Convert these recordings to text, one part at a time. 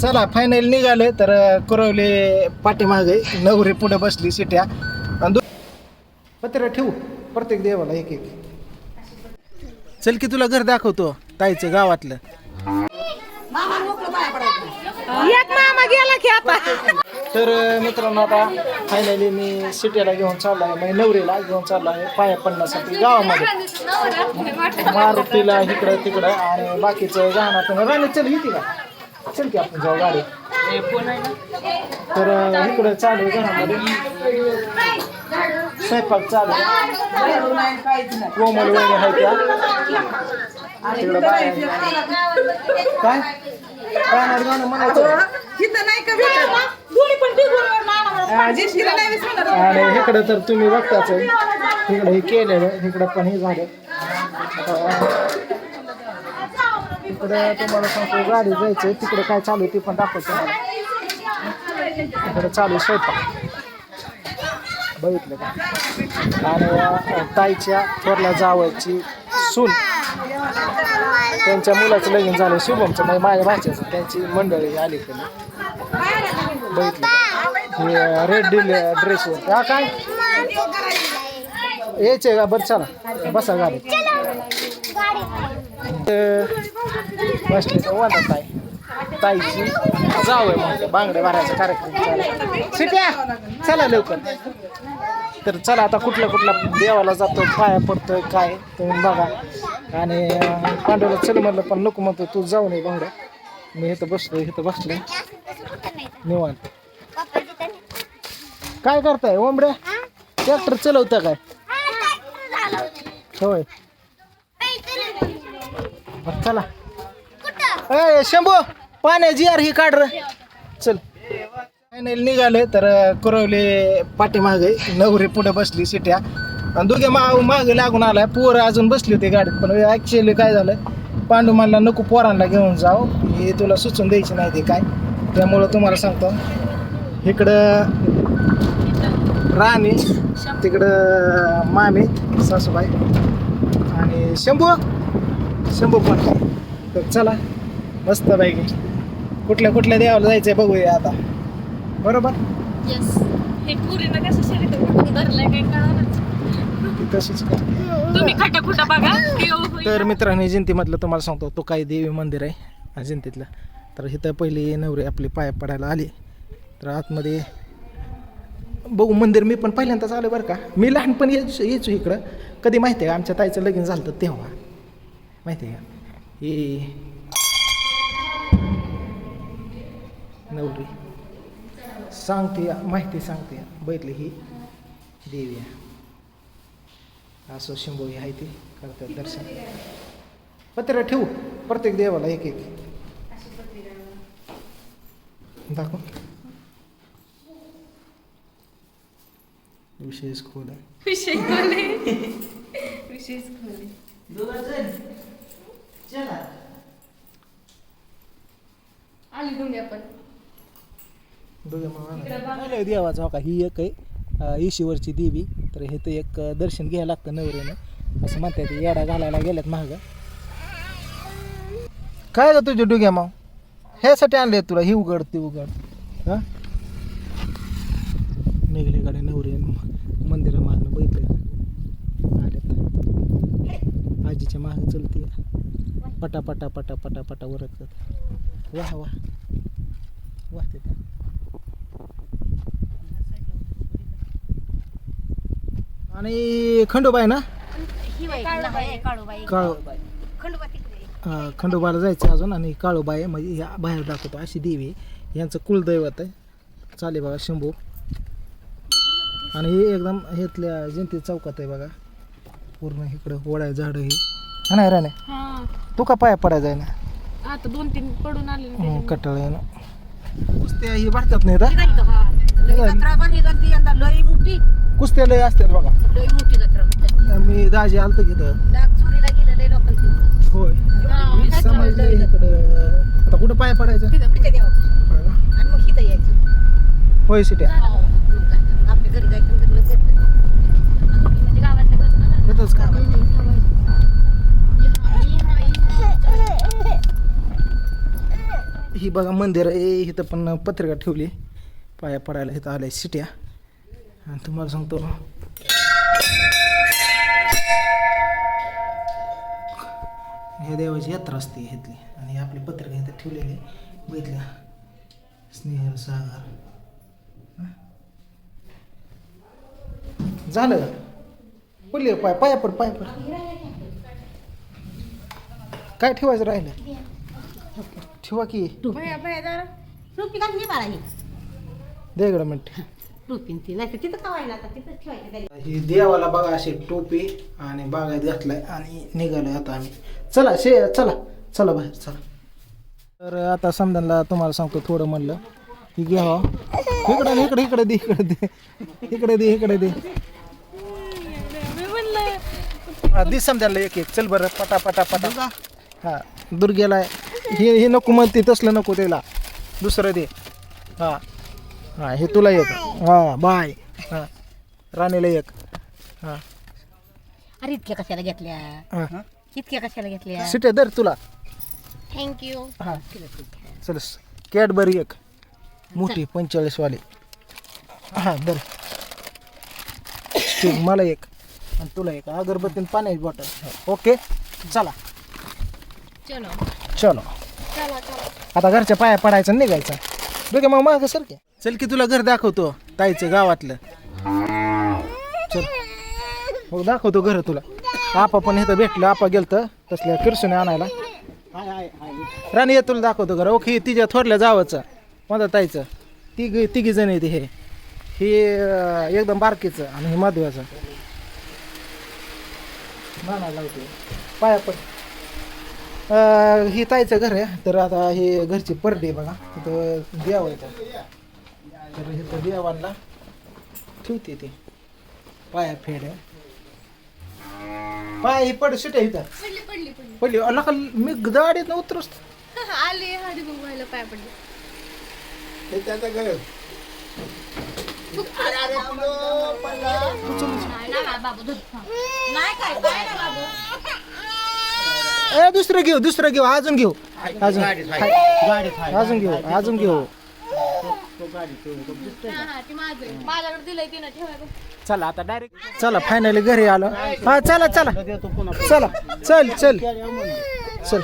चला फायनल निघाले तर कुरवले पाठीमागे नवरी पुढे बसली सिट्या आणि पत्र ठेवू प्रत्येक देवाला एक एक. चल की तुला घर दाखवतो ताईचं गावातलं. मामा गेला की आता. तर मित्रांनो आता फायनली मी सिटीला घेऊन चाललो आहे म्हणजे नवरीला घेऊन चाललो आहे पाया पडण्यासाठी गावामध्ये. मारुतीला इकडं तिकडं आणि बाकीचं गाणं राणी चल येते का? चल की आपण जाऊ गाडी तर इकडे चालू आहे घरामध्ये. स्वयंपाक चालू आहे. कोमल वहिनी आहे त्या. तिकडं बाहेर काय? राहणार गाणं म्हणायचं. आणि इकडं तर तुम्ही बघताच आहे. इकडं हे केलेलं इकडं पण हे झालं. इकडं तुम्हाला सांगतो गाडी जायचं तिकडे काय चालू आहे ते पण दाखवतो तुम्हाला. इकडं चालू आहे स्वयंपाक. बघितलं का? आणि ताईच्या थोरल्या जावयाची सून. त्यांच्या मुलाचं लगीन झालं शुभमचं म्हणजे माझ्या भाच्याचं. त्यांची मंडळी आली त्यांनी बघितलं हे रेड डिल ड्रेस हा काय? यायचे का बरं चला। बसा गाडी। बसले तर वाटत आहे ताईची जाऊ आहे मग बांगडे भरायचा कार्यक्रम सिट्या चला लवकर. तर चला आता कुठल्या कुठल्या देवाला जातो पाया पडतोय काय तुम्ही बघा. आणि पांडवला चल म्हणलं पण नको म्हणतो तू जाऊ नये बांगड्या. मी इथं बसलो इथं बसलो निवांत. काय करताय ओंबड्या? ट्रॅक्टर चलवता काय? होय. बरं, चला. ए शंभू पाण्याची यार ही काढ र. चल. फायनल निघाले तर कुरवले पाठीमागे नवरी पुढे बसली सिट्या आणि दोघे मा मागे लागून आलाय पोरं अजून बसली होती गाडीत पण ॲक्च्युअली काय झालं पांडू म्हणला नको पोरांना घेऊन जाऊ हे तुला सुचून द्यायची नाही ते काय. त्यामुळं तुम्हाला सांगतो इकडं राणी तिकडं मामी सासूबाई आणि शंभू. शंभू पण. तर चला मस्त पैकी. कुठल्या कुठल्या देवाला जायचंय बघूया आता. बरोबर? येस पुरीनं कसं शरीर धरलंय काय कळालंच. ती तशीच कर. तुम्ही खटा खुटा बघा. देव होईल. तर मित्रांनो जयंतीमधलं तुम्हाला सांगतो तो काही देवी मंदिर आहे जयंतीतलं तर इथं पहिली नवरी आपली पाया पडायला आली. तर आतमध्ये बघू मंदिर मी पण पहिल्यांदाच आलो बरं का. मी लहानपणी यायचो यायचो इकडं. कधी माहिती आहे का? आमच्या ताईचं लगीन झालं होतं तेव्हा. माहिती आहे का? हे नवरी. सांगते माहिती सांगते बैठली ही. देवी असं शंभू आहे ती. करतात दर्शन. पत्र ठेवू. प्रत्येक देवाला एक एक. दाखव. विशेष खोल आहे? विषय खोले विशेष खोले आली तुम्ही आपण. बघा. मग देवाचा हो का? ही एक आहे. अं, ईशीवरची देवी. तर हे तर एक अं, दर्शन घ्यायला लागतं नवऱ्यानं. असं म्हणतात ते येडा घालायला गेल्यात महाग काय ग तुझे डुग्या माव ह्यासाठी आणले तुला. ही उघड ती उघड. हा? निघली गाडी नवरी मंदिरा मागणं बघितलं आल्यात. आजीच्या माग चलते. पटा पटा पटा पटा पटा वरकतात वाह वाह वाह तिथं आणि खंडोबा आहे ना? काळू हा, खंडोबाला जायचं अजून आणि काळोबा आहे म्हणजे ह्या बाहेर दाखवतो अशी देवी. यांचं कुलदैवत आहे. चाले बघा शंभू. आणि हे एकदम हेतल्या जयंती चौकात आहे बघा. पूर्ण इकडं ओढाय झाडं ही. हा नाही राणे? हा. तू का पाया पडायचा आहे ना? आता दोन तीन पडून आले ना हं, कटाळ आहे ना. कुस्त्या ही भरतात नाही का? लई मोठी. कुस्त्या लय असतात बघा. लई मोठी जत्रा मी दाजी आलतो की इथं. डाग चोरीला गेलेले लोकांची. होय. मी समजलं इकडं. आता कुठं पाय पडायचं? तिथे आणि मग इथं यायचं. होय सिट्या ही बघा मंदिर आहे. इथं पण पत्रिका ठेवली. पाया पडायला इथं आल्या सिट्या. आणि तुम्हाला सांगतो. हे देवाची यात्रा असते इथली. आणि आपली पत्रिका इथं ठेवलेली बघितल्या स्नेह सागर. झालं? बोलले पाय पाया पड पाया पड. काय ठेवायचं राहिलं? ठेवा की. टोपी. घातली मला ही. दे इकडं मिनिट. टोपी ती नाही तर तिथं कवायला आता तिथं ठेवायचं त्याला. ही देवाला बघा अशी टोपी आणि बागायत घातलाय आणि निघालोय आता आम्ही. चला शे चला चला बाहेर चला. तर आता समजायला तुम्हाला सांगतो थोडं म्हणलं. की घ्यावा इकडं आणि इकडे इकडे दे इकडे दे. इकडे दे इकडे दे. मी म्हणलं हा, दे समजायला एक एक. चल बरं पटा पटा पटा हा दुर्गेला हे हे नको म्हणते तसलं नको त्याला. दुसरं दे. हा. हा हे तुला एक. हा बाय. हा. राणीला एक. हा. अरे इतक्या कशाला घेतल्या? हा. इतक्या कशाला घेतल्या? सिटे दर तुला. थँक्यू हा. चल कॅडबरी एक. मोठी पंचेचाळीस वाली हा दर ठीक मला एक. आणि तुला एक. अगरबत्ती आणि पाण्याची बॉटल ओके? चला. चलो. चलो. आता घरच्या पाया पडायचं आणि निघायचं. डोके मग माग सर चल की तुला घर दाखवतो ताईचं गावातलं. चल. हो दाखवतो घर तुला. आपा पण इथं भेटलं आपा गेलतं तसल्या किरसूने आणायला. राणी ये तुला दाखवतो घर. ओके तिच्या थोरल्या जावाचं माझा ताईचं. तिघ तिघी जण येते हे. हे अं, एकदम बारकीचं आणि हे माधव्याचं लावते. पाया पण ही ताईचं घर आहे तर आता हे घरची परडी बघा तिथं देव आहे तर इथं देवांना ठेवते ते पाया फेड आहे पाय ही पड सुटे इथं पडली पडली पडली पडली अला का मी गाडीत उतरस आले कुंकवायला पाय पडले नाही ना बाबू दूध नाही काय काय ना बाबू ए दुसरं घेऊ दुसरं घेऊ अजून घेऊ. अजून अजून. घेऊ अजून घेऊ ती माझं आहे. माझ्याकडे दिलंय तिनं ठेवायला चला आता डायरेक्ट चला फायनली घरी आलो. हा चला चला. चला चल चल. चल.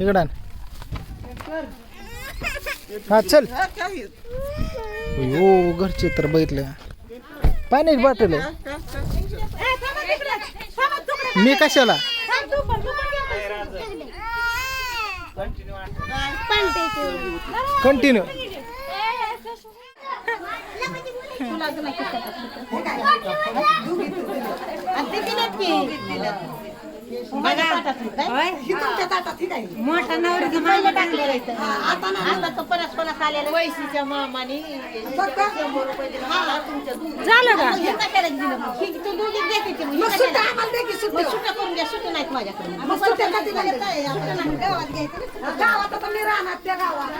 इकडं. हा चल. हो घरचे तर बघितलं पाण्याची बॉटल. आहे मी कशाला? कंटिन्यू मोठा नवरी मागे टाकलेला आता आता तो पन्नास आलेला? वैशीच्या मामाने. झालं का? कशाला दिलं? मग? ही तू दोघी देते की मग? ही कशाला? मग सुट्ट्या करून घ्या सुट्टी नाहीत माझ्याकडे. मग सुट्ट्या कधी गावात घ्यायचं गावात आता मी राहणार त्या गावात.